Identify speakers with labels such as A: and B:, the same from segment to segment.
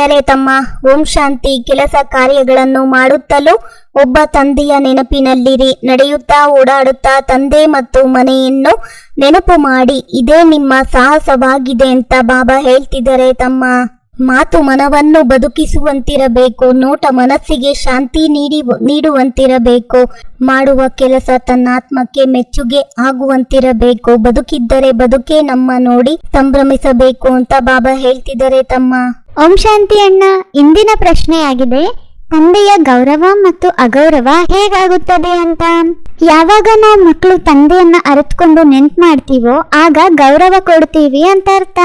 A: ಅರೆ ತಮ್ಮ ಓಂ ಶಾಂತಿ ಕೆಲಸ ಕಾರ್ಯಗಳನ್ನು ಮಾಡುತ್ತಲೂ ಒಬ್ಬ ತಂದೆಯ ನೆನಪಿನಲ್ಲಿರಿ. ನಡೆಯುತ್ತಾ ಓಡಾಡುತ್ತಾ ತಂದೆ ಮತ್ತು ಮನೆಯನ್ನು ನೆನಪು ಮಾಡಿ, ಇದೇ ನಿಮ್ಮ ಸಾಹಸವಾಗಿದೆ ಅಂತ ಬಾಬಾ ಹೇಳ್ತಿದ್ದಾರೆ. ತಮ್ಮ ಮಾತು ಮನವನ್ನು ಬದುಕಿಸುವಂತಿರಬೇಕು, ನೋಟ ಮನಸ್ಸಿಗೆ ಶಾಂತಿ ನೀಡಿ, ನೀಡುವಂತಿರಬೇಕು, ಮಾಡುವ ಕೆಲಸ ತನ್ನ ಆತ್ಮಕ್ಕೆ ಮೆಚ್ಚುಗೆ ಆಗುವಂತಿರಬೇಕು. ಬದುಕಿದ್ದರೆ ಬದುಕೇ ನಮ್ಮ ನೋಡಿ ಸಂಭ್ರಮಿಸಬೇಕು ಅಂತ ಬಾಬಾ ಹೇಳ್ತಿದ್ದಾರೆ ತಮ್ಮ
B: ಓಂ ಶಾಂತಿ ಅಣ್ಣ, ಇಂದಿನ ಪ್ರಶ್ನೆಯಾಗಿದೆ, ತಂದೆಯ ಗೌರವ ಮತ್ತು ಅಗೌರವ ಹೇಗಾಗುತ್ತದೆ ಅಂತ? ಯಾವಾಗ ನಾವು ಮಕ್ಕಳು ತಂದೆಯನ್ನ ಅರಿತುಕೊಂಡು ನೆನ್ಪು ಮಾಡ್ತೀವೋ, ಆಗ ಗೌರವ ಕೊಡ್ತೀವಿ ಅಂತ ಅರ್ಥ.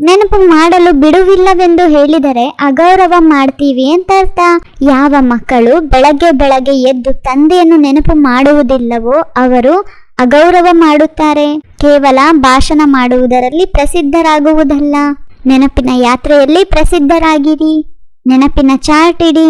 B: ನೆನಪು ಮಾಡಲು ಬಿಡುವಿಲ್ಲವೆಂದು ಹೇಳಿದರೆ ಅಗೌರವ ಮಾಡ್ತೀವಿ ಅಂತ ಅರ್ಥ. ಯಾವ ಮಕ್ಕಳು ಬೆಳಗ್ಗೆ ಬೆಳಗ್ಗೆ ಎದ್ದು ತಂದೆಯನ್ನು ನೆನಪು ಮಾಡುವುದಿಲ್ಲವೋ, ಅವರು ಅಗೌರವ ಮಾಡುತ್ತಾರೆ. ಕೇವಲ ಭಾಷಣ ಮಾಡುವುದರಲ್ಲಿ ಪ್ರಸಿದ್ಧರಾಗುವುದಲ್ಲ. ನೆನಪಿನ ಯಾತ್ರೆಯಲ್ಲಿ ಪ್ರಸಿದ್ಧರಾಗಿರಿ. ನೆನಪಿನ ಚಾರ್ಟ್ ಇಡಿ.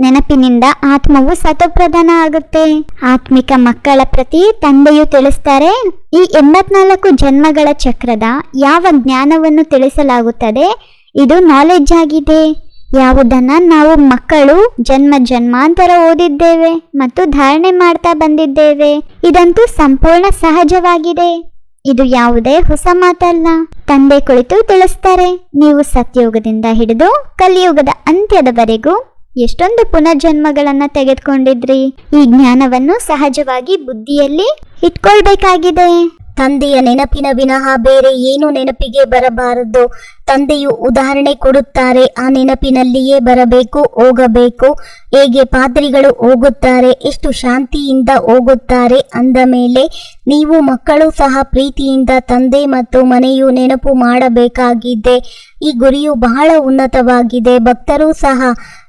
B: ನೆನಪಿನಿಂದ ಆತ್ಮವು ಸತಪ್ರಧಾನ ಆಗುತ್ತೆ. ಆತ್ಮಿಕ ಮಕ್ಕಳ ಪ್ರತಿ ತಂದೆಯು ತಿಳಿಸ್ತಾರೆ, ಈ ಎಂಬತ್ನಾಲ್ಕು ಜನ್ಮಗಳ ಚಕ್ರದ ಯಾವ ಜ್ಞಾನವನ್ನು ತಿಳಿಸಲಾಗುತ್ತದೆ, ಇದು ನಾಲೆಡ್ಜ್ ಆಗಿದೆ. ಯಾವುದನ್ನ ನಾವು ಮಕ್ಕಳು ಜನ್ಮ ಜನ್ಮಾಂತರ ಓದಿದ್ದೇವೆ ಮತ್ತು ಧಾರಣೆ ಮಾಡ್ತಾ ಬಂದಿದ್ದೇವೆ. ಇದಂತೂ ಸಂಪೂರ್ಣ ಸಹಜವಾಗಿದೆ. ಇದು ಯಾವುದೇ ಹೊಸ ಮಾತಲ್ಲ. ತಂದೆ ಕುಳಿತು ತಿಳಿಸ್ತಾರೆ. ನೀವು ಸತ್ಯಯುಗದಿಂದ ಹಿಡಿದು ಕಲಿಯುಗದ ಅಂತ್ಯದವರೆಗೂ ಎಷ್ಟೊಂದು ಪುನರ್ಜನ್ಮಗಳನ್ನ ತೆಗೆದುಕೊಂಡಿದ್ರಿ. ಈ ಜ್ಞಾನವನ್ನು ಸಹಜವಾಗಿ ಬುದ್ಧಿಯಲ್ಲಿ ಇಟ್ಕೊಳ್ಬೇಕಾಗಿದೆ.
A: ತಂದೆಯ ನೆನಪಿನ ವಿನಃ ಬೇರೆ ಏನು ನೆನಪಿಗೆ ಬರಬಾರದು. ತಂದೆಯು ಉದಾಹರಣೆ ಕೊಡುತ್ತಾರೆ, ಆ ನೆನಪಿನಲ್ಲಿಯೇ ಬರಬೇಕು, ಹೋಗಬೇಕು. ಹೇಗೆ ಪಾದ್ರಿಗಳು ಹೋಗುತ್ತಾರೆ, ಎಷ್ಟು ಶಾಂತಿಯಿಂದ ಹೋಗುತ್ತಾರೆ ಅಂದ ಮೇಲೆ, ನೀವು ಮಕ್ಕಳು ಸಹ ಪ್ರೀತಿಯಿಂದ ತಂದೆ ಮತ್ತು ಮನೆಯು ನೆನಪು ಮಾಡಬೇಕಾಗಿದೆ. ಈ ಗುರಿಯು ಬಹಳ ಉನ್ನತವಾಗಿದೆ. ಭಕ್ತರು ಸಹ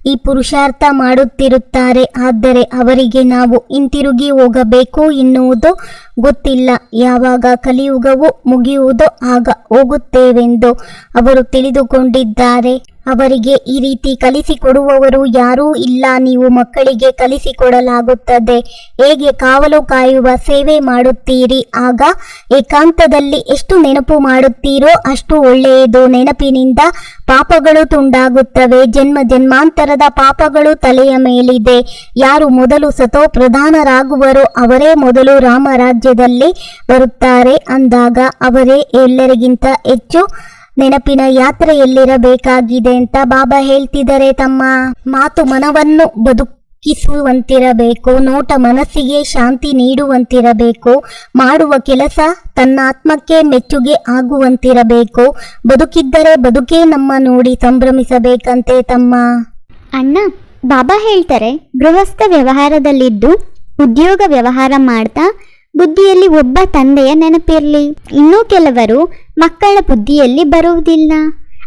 A: ಈ ಪುರುಷಾರ್ಥ ಮಾಡುತ್ತಿರುತ್ತಾರೆ. ಆದರೆ ಅವರಿಗೆ ನಾವು ಹಿಂತಿರುಗಿ ಹೋಗಬೇಕು ಎನ್ನುವುದು ಗೊತ್ತಿಲ್ಲ. ಯಾವಾಗ ಕಲಿಯುಗವು ಮುಗಿಯುವುದೋ, ಆಗ ಹೋಗುತ್ತೇವೆಂದು. ಅವರು ತಿಳಿದುಕೊಂಡಿದ್ದಾರೆ. ಅವರಿಗೆ ಈ ರೀತಿ ಕಲಿಸಿಕೊಡುವವರು ಯಾರೂ ಇಲ್ಲ. ನೀವು ಮಕ್ಕಳಿಗೆ ಕಲಿಸಿಕೊಡಲಾಗುತ್ತದೆ ಹೇಗೆ ಕಾವಲು ಕಾಯುವ ಸೇವೆ ಮಾಡುತ್ತೀರಿ? ಆಗ ಏಕಾಂತದಲ್ಲಿ ಎಷ್ಟು ನೆನಪು ಮಾಡುತ್ತೀರೋ ಅಷ್ಟು ಒಳ್ಳೆಯದು. ನೆನಪಿನಿಂದ ಪಾಪಗಳು ತುಂಡಾಗುತ್ತವೆ. ಜನ್ಮ ಜನ್ಮಾಂತರದ ಪಾಪಗಳು ತಲೆಯ ಮೇಲಿದೆ. ಯಾರು ಮೊದಲು ಸತೋ ಪ್ರಧಾನರಾಗುವರೋ, ಅವರೇ ಮೊದಲು ರಾಮರಾಜ್ಯದಲ್ಲಿ ಬರುತ್ತಾರೆ. ಅಂದಾಗ ಅವರೇ ಎಲ್ಲರಿಗಿಂತ ಹೆಚ್ಚು ನೆನಪಿನ ಯಾತ್ರೆಯಲ್ಲಿರಬೇಕಾಗಿದೆ ಅಂತ ಬಾಬಾ ಹೇಳ್ತಿದ್ದಾರೆ, ತಮ್ಮ ಮಾತು ಮನವನ್ನು ಬದುಕಿಸುವಂತಿರಬೇಕು, ನೋಟ ಮನಸ್ಸಿಗೆ ಶಾಂತಿ ನೀಡುವಂತಿರಬೇಕು, ಮಾಡುವ ಕೆಲಸ ತನ್ನ ಆತ್ಮಕ್ಕೆ ಮೆಚ್ಚುಗೆ ಆಗುವಂತಿರಬೇಕು, ಬದುಕಿದ್ದರೆ ಬದುಕೇ ನಮ್ಮ ನೋಡಿ ಸಂಭ್ರಮಿಸಬೇಕಂತೆ ತಮ್ಮ.
B: ಅಣ್ಣ, ಬಾಬಾ ಹೇಳ್ತಾರೆ, ಗೃಹಸ್ಥ ವ್ಯವಹಾರದಲ್ಲಿದ್ದು ಉದ್ಯೋಗ ವ್ಯವಹಾರ ಮಾಡ್ತಾ ಬುದ್ಧಿಯಲ್ಲಿ ಒಬ್ಬ ತಂದೆಯ ನೆನಪಿರಲಿ. ಇನ್ನೂ ಕೆಲವರು ಮಕ್ಕಳ ಬುದ್ಧಿಯಲ್ಲಿ ಬರುವುದಿಲ್ಲ.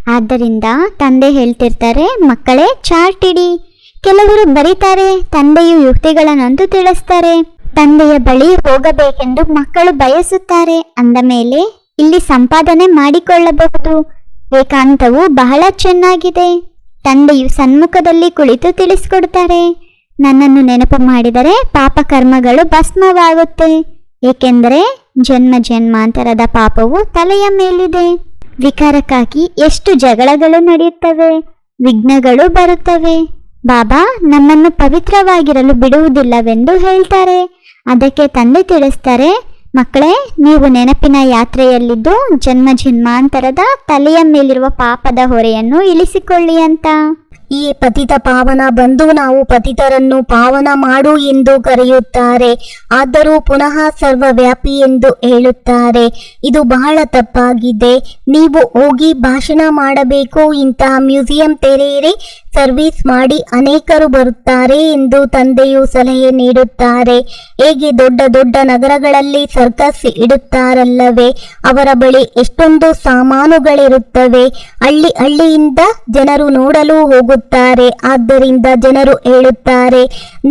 B: ಆದ್ದರಿಂದ ತಂದೆ ಹೇಳ್ತಿರ್ತಾರೆ, ಮಕ್ಕಳೇ, ಚಾರ್ಟ್ ಇಡಿ. ಕೆಲವರು ಬರೀತಾರೆ, ತಂದೆಯು ಯುಕ್ತಿಗಳನ್ನಂತೂ ತಿಳಿಸ್ತಾರೆ. ತಂದೆಯ ಬಳಿ ಹೋಗಬೇಕೆಂದು ಮಕ್ಕಳು ಬಯಸುತ್ತಾರೆ. ಅಂದ ಮೇಲೆ, ಇಲ್ಲಿ ಸಂಪಾದನೆ ಮಾಡಿಕೊಳ್ಳಬಹುದು. ಏಕಾಂತವು ಬಹಳ ಚೆನ್ನಾಗಿದೆ. ತಂದೆಯು ಸನ್ಮುಖದಲ್ಲಿ ಕುಳಿತು ತಿಳಿಸ್ಕೊಡ್ತಾರೆ. ನನ್ನನ್ನು ನೆನಪು ಮಾಡಿದರೆ ಪಾಪ ಕರ್ಮಗಳು ಭಸ್ಮವಾಗುತ್ತೆ. ಏಕೆಂದರೆ ಜನ್ಮ ಜನ್ಮಾಂತರದ ಪಾಪವು ತಲೆಯ ಮೇಲಿದೆ. ವಿಕಾರಕ್ಕಾಗಿ ಎಷ್ಟು ಜಗಳಗಳು ನಡೆಯುತ್ತವೆ, ವಿಘ್ನಗಳು ಬರುತ್ತವೆ. ಬಾಬಾ ನಮ್ಮನ್ನು ಪವಿತ್ರವಾಗಿರಲು ಬಿಡುವುದಿಲ್ಲವೆಂದು ಹೇಳ್ತಾರೆ. ಅದಕ್ಕೆ ತಂದೆ ತಿಳಿಸ್ತಾರೆ, ಮಕ್ಕಳೇ, ನೀವು ನೆನಪಿನ ಯಾತ್ರೆಯಲ್ಲಿದ್ದು ಜನ್ಮ ಜನ್ಮಾಂತರದ ತಲೆಯ ಮೇಲಿರುವ ಪಾಪದ ಹೊರೆಯನ್ನು ಇಳಿಸಿಕೊಳ್ಳಿ ಅಂತ.
A: ಈ ಪತಿತ ಪಾವನ ಬಂದು ನಾವು ಪತಿತರನ್ನು ಪಾವನ ಮಾಡು ಎಂದು ಕರೆಯುತ್ತಾರೆ. ಆದರೂ ಪುನಃ ಸರ್ವವ್ಯಾಪಿ ಎಂದು ಹೇಳುತ್ತಾರೆ. ಇದು ಬಹಳ ತಪ್ಪಾಗಿದೆ. ನೀವು ಹೋಗಿ ಭಾಷಣ ಮಾಡಬೇಕು. ಇಂತಹ ಮ್ಯೂಸಿಯಂ ತೆರೆಯಿರಿ. ಸರ್ವಿಸ್ ಮಾಡಿ ಅನೇಕರು ಬರುತ್ತಾರೆ ಎಂದು ತಂದೆಯು ಸಲಹೆ ನೀಡುತ್ತಾರೆ. ಹೇಗೆ ದೊಡ್ಡ ದೊಡ್ಡ ನಗರಗಳಲ್ಲಿ ಸರ್ಕಸ್ ಇಡುತ್ತಾರಲ್ಲವೇ, ಅವರ ಬಳಿ ಎಷ್ಟೊಂದು ಸಾಮಾನುಗಳಿರುತ್ತವೆ. ಹಳ್ಳಿ ಹಳ್ಳಿಯಿಂದ ಜನರು ನೋಡಲು ಹೋಗುತ್ತಾರೆ, ಆದ್ದರಿಂದ ಜನರು ಹೇಳುತ್ತಾರೆ,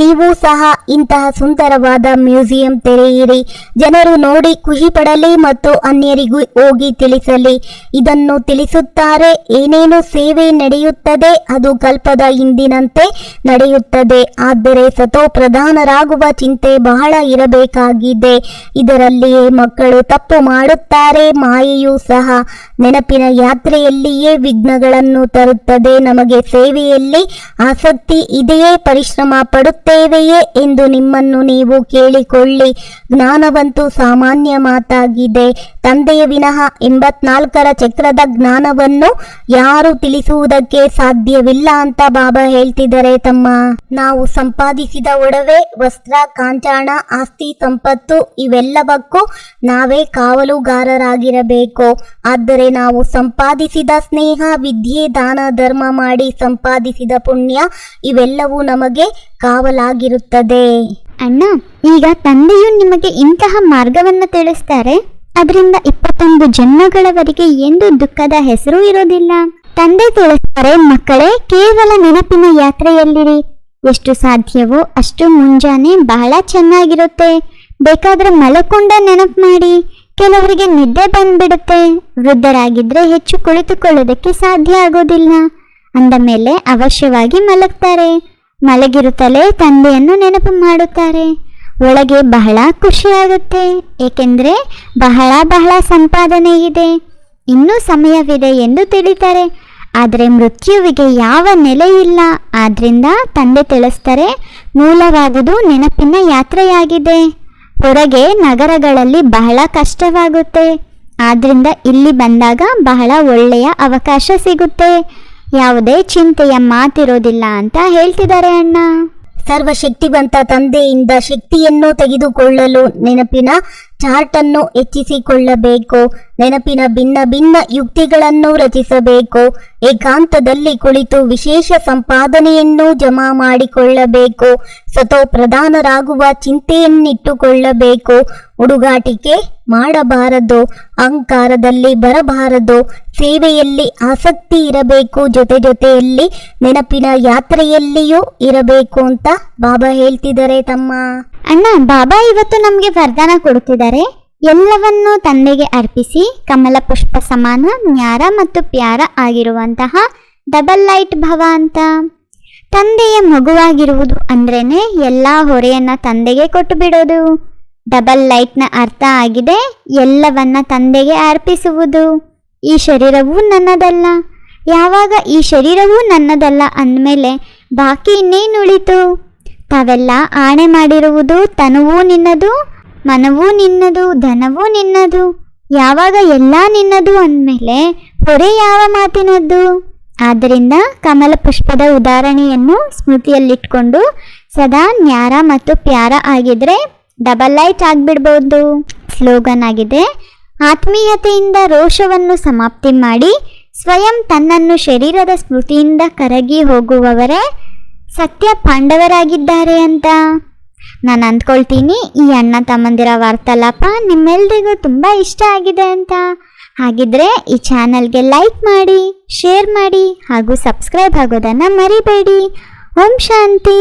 A: ನೀವು ಸಹ ಇಂತಹ ಸುಂದರವಾದ ಮ್ಯೂಸಿಯಂ ತೆರೆಯಿರಿ. ಜನರು ನೋಡಿ ಖುಷಿ ಪಡಲಿ ಮತ್ತು ಅನ್ಯರಿಗೂ ಹೋಗಿ ತಿಳಿಸಲಿ. ಇದನ್ನು ತಿಳಿಸುತ್ತಾರೆ, ಏನೇನು ಸೇವೆ ನಡೆಯುತ್ತದೆ, ಅದು ಕಲ್ಪದ ಹಿಂದಿನಂತೆ ನಡೆಯುತ್ತದೆ. ಆದರೆ ಸತೋ ಪ್ರಧಾನರಾಗುವ ಚಿಂತೆ ಬಹಳ ಇರಬೇಕಾಗಿದೆ. ಇದರಲ್ಲಿಯೇ ಮಕ್ಕಳು ತಪ್ಪು ಮಾಡುತ್ತಾರೆ. ಮಾಯೆಯೂ ಸಹ ನೆನಪಿನ ಯಾತ್ರೆಯಲ್ಲಿಯೇ ವಿಘ್ನಗಳನ್ನು ತರುತ್ತದೆ. ನಮಗೆ ಸೇವೆಯಲ್ಲಿ ಆಸಕ್ತಿ ಇದೆಯೇ? ಪರಿಶ್ರಮ ಪಡುತ್ತೇವೆಯೇ? ಎಂದು ನಿಮ್ಮನ್ನು ನೀವು ಕೇಳಿಕೊಳ್ಳಿ. ಜ್ಞಾನವಂತೂ ಸಾಮಾನ್ಯ ಮಾತಾಗಿದೆ. ತಂದೆಯ ವಿನಃ ಎಂಬತ್ನಾಲ್ಕರ ಚಕ್ರದ ಜ್ಞಾನವನ್ನು ಯಾರು ತಿಳಿಸುವುದಕ್ಕೆ ಸಾಧ್ಯವಿಲ್ಲ. ಅಂತ ಬಾಬಾ ಹೇಳ್ತಿದ್ದಾರೆ ತಮ್ಮ. ನಾವು ಸಂಪಾದಿಸಿದ ಒಡವೆ, ವಸ್ತ್ರ ಕಾಂಚಾಣ ಆಸ್ತಿ, ಸಂಪತ್ತು ಇವೆಲ್ಲವಕ್ಕೂ ನಾವೇ ಕಾವಲುಗಾರರಾಗಿರಬೇಕು. ಆದರೆ ನಾವು ಸಂಪಾದಿಸಿದ ಸ್ನೇಹ, ವಿದ್ಯೆ, ದಾನ, ಧರ್ಮ ಮಾಡಿ ಸಂಪಾದಿಸಿದ ಪುಣ್ಯ ಇವೆಲ್ಲವೂ ನಮಗೆ ಕಾವಲಾಗಿರುತ್ತದೆ.
B: ಅಣ್ಣ, ಈಗ ತಂದೆಯು ನಿಮಗೆ ಇಂತಹ ಮಾರ್ಗವನ್ನ ತಿಳಿಸ್ತಾರೆ? ಅದರಿಂದ ಇಪ್ಪತ್ತೊಂದು ಜನ್ಮಗಳವರೆಗೆ ಎಂದು ದುಃಖದ ಹೆಸರು ಇರೋದಿಲ್ಲ. ತಂದೆ ಮಕ್ಕಳೇ, ಕೇವಲ ನೆನಪಿನ ಯಾತ್ರೆಯಲ್ಲಿರಿ. ಎಷ್ಟು ಸಾಧ್ಯವೋ ಅಷ್ಟು ಮುಂಜಾನೆ ಬಹಳ ಚೆನ್ನಾಗಿರುತ್ತೆ. ಬೇಕಾದ್ರೆ ಮಲಕೊಂಡ ನೆನಪು ಮಾಡಿ, ಕೆಲವರಿಗೆ ನಿದ್ದೆ ಬಂದ್ಬಿಡುತ್ತೆ. ವೃದ್ಧರಾಗಿದ್ರೆ ಹೆಚ್ಚು ಕುಳಿತುಕೊಳ್ಳೋದಕ್ಕೆ ಸಾಧ್ಯ ಆಗೋದಿಲ್ಲ. ಅಂದ ಮೇಲೆ ಅವಶ್ಯವಾಗಿ ಮಲಗ್ತಾರೆ. ಮಲಗಿರುತ್ತಲೇ ತಂದೆಯನ್ನು ನೆನಪು ಮಾಡುತ್ತಾರೆ. ಒಳಗೆ ಬಹಳ ಖುಷಿಯಾಗುತ್ತೆ ಏಕೆಂದರೆ ಬಹಳ ಬಹಳ ಸಂಪಾದನೆ ಇದೆ. ಇನ್ನೂ ಸಮಯವಿದೆ ಎಂದು ತಿಳಿತಾರೆ. ಆದರೆ ಮೃತ್ಯುವಿಗೆ ಯಾವ ನೆಲೆಯಿಲ್ಲ ಆದ್ದರಿಂದ ತಂದೆ ತಿಳಿಸ್ತಾರೆ, ಮೂಲವಾಗುವುದು ನೆನಪಿನ ಯಾತ್ರೆಯಾಗಿದೆ. ಹೊರಗೆ ನಗರಗಳಲ್ಲಿ ಬಹಳ ಕಷ್ಟವಾಗುತ್ತೆ. ಆದ್ದರಿಂದ ಇಲ್ಲಿ ಬಂದಾಗ ಬಹಳ ಒಳ್ಳೆಯ ಅವಕಾಶ ಸಿಗುತ್ತೆ. ಯಾವುದೇ ಚಿಂತೆಯ ಮಾತಿರೋದಿಲ್ಲ, ಅಂತ ಹೇಳ್ತಿದ್ದಾರೆ ಅಣ್ಣ.
A: ಸರ್ವಶಕ್ತಿವಂತ ತಂದೆಯಿಂದ ಶಕ್ತಿಯನ್ನು ತೆಗೆದುಕೊಳ್ಳಲು ನೆನಪಿನ ಚಾರ್ಟ್ ಅನ್ನು ಹೆಚ್ಚಿಸಿಕೊಳ್ಳಬೇಕು. ನೆನಪಿನ ಭಿನ್ನ ಭಿನ್ನ ಯುಕ್ತಿಗಳನ್ನು ರಚಿಸಬೇಕು. ಏಕಾಂತದಲ್ಲಿ ಕುಳಿತು ವಿಶೇಷ ಸಂಪಾದನೆಯನ್ನು ಜಮಾ ಮಾಡಿಕೊಳ್ಳಬೇಕು. ಸತೋ ಪ್ರಧಾನರಾಗುವ ಚಿಂತೆಯನ್ನಿಟ್ಟುಕೊಳ್ಳಬೇಕು. ಹುಡುಗಾಟಿಕೆ ಮಾಡಬಾರದು, ಅಹಂಕಾರದಲ್ಲಿ ಬರಬಾರದು, ಸೇವೆಯಲ್ಲಿ ಆಸಕ್ತಿ ಇರಬೇಕು, ಜೊತೆ ಜೊತೆಯಲ್ಲಿ ನೆನಪಿನ ಯಾತ್ರೆಯಲ್ಲಿಯೂ ಇರಬೇಕು ಅಂತ ಬಾಬಾ ಹೇಳ್ತಿದ್ದಾರೆ ತಮ್ಮ.
B: ಅಣ್ಣ, ಬಾಬಾ ಇವತ್ತು ನಮಗೆ ವರದಾನ ಕೊಡುತ್ತಿದ್ದಾರೆ. ಎಲ್ಲವನ್ನೂ ತಂದೆಗೆ ಅರ್ಪಿಸಿ, ಕಮಲ, ಪುಷ್ಪ, ಸಮಾನ, ನ್ಯಾರ ಮತ್ತು ಪ್ಯಾರ ಆಗಿರುವಂತಹ ಡಬಲ್ ಲೈಟ್ ಭವ ಅಂತ. ತಂದೆಯ ಮಗುವಾಗಿರುವುದು ಅಂದ್ರೇನೆ ಎಲ್ಲ ಹೊರೆಯನ್ನ ತಂದೆಗೆ ಕೊಟ್ಟು ಬಿಡೋದು. ಡಬಲ್ ಲೈಟ್ನ ಅರ್ಥ ಆಗಿದೆ. ಎಲ್ಲವನ್ನ ತಂದೆಗೆ ಅರ್ಪಿಸುವುದು. ಈ ಶರೀರವೂ ನನ್ನದಲ್ಲ. ಯಾವಾಗ ಈ ಶರೀರವೂ ನನ್ನದಲ್ಲ ಅಂದಮೇಲೆ ಬಾಕಿ ಇನ್ನೇನುಳಿತು? ತಾವೆಲ್ಲ ಆಣೆ ಮಾಡಿರುವುದು ತನುವೂ ನಿನ್ನದು, ಮನವೂ ನಿನ್ನದು, ಧನವೂ ನಿನ್ನದು. ಯಾವಾಗ ಎಲ್ಲ ನಿನ್ನದು ಅಂದಮೇಲೆ ಹೊರೆ ಯಾವ ಮಾತಿನದ್ದು? ಆದ್ದರಿಂದ ಕಮಲ ಪುಷ್ಪದ ಉದಾಹರಣೆಯನ್ನು ಸ್ಮೃತಿಯಲ್ಲಿಟ್ಕೊಂಡು ಸದಾ ನ್ಯಾರ ಮತ್ತು ಪ್ಯಾರ ಆಗಿದ್ರೆ ಡಬಲ್ ಲೈಟ್ ಆಗಿಬಿಡ್ಬೋದು. ಸ್ಲೋಗನ್ ಆಗಿದೆ. ಆತ್ಮೀಯತೆಯಿಂದ ರೋಷವನ್ನು ಸಮಾಪ್ತಿ ಮಾಡಿ ಸ್ವಯಂ ತನ್ನನ್ನು ಶರೀರದ ಸ್ಮೃತಿಯಿಂದ ಕರಗಿ ಹೋಗುವವರೇ ಸತ್ಯ ಪಾಂಡವರಾಗಿದ್ದಾರೆ ಅಂತ. ನಾನು ಅಂದ್ಕೊಳ್ತೀನಿ, ಈ ಅಣ್ಣ ತಮ್ಮಂದಿರ ವಾರ್ತಾಲಾಪ ನಿಮ್ಮೆಲ್ರಿಗೂ ತುಂಬ ಇಷ್ಟ ಆಗಿದೆ ಅಂತ. ಹಾಗಿದ್ರೆ ಈ ಚಾನಲ್ಗೆ ಲೈಕ್ ಮಾಡಿ, ಶೇರ್ ಮಾಡಿ ಹಾಗೂ ಸಬ್ಸ್ಕ್ರೈಬ್ ಆಗೋದನ್ನು ಮರಿಬೇಡಿ. ಓಂ ಶಾಂತಿ.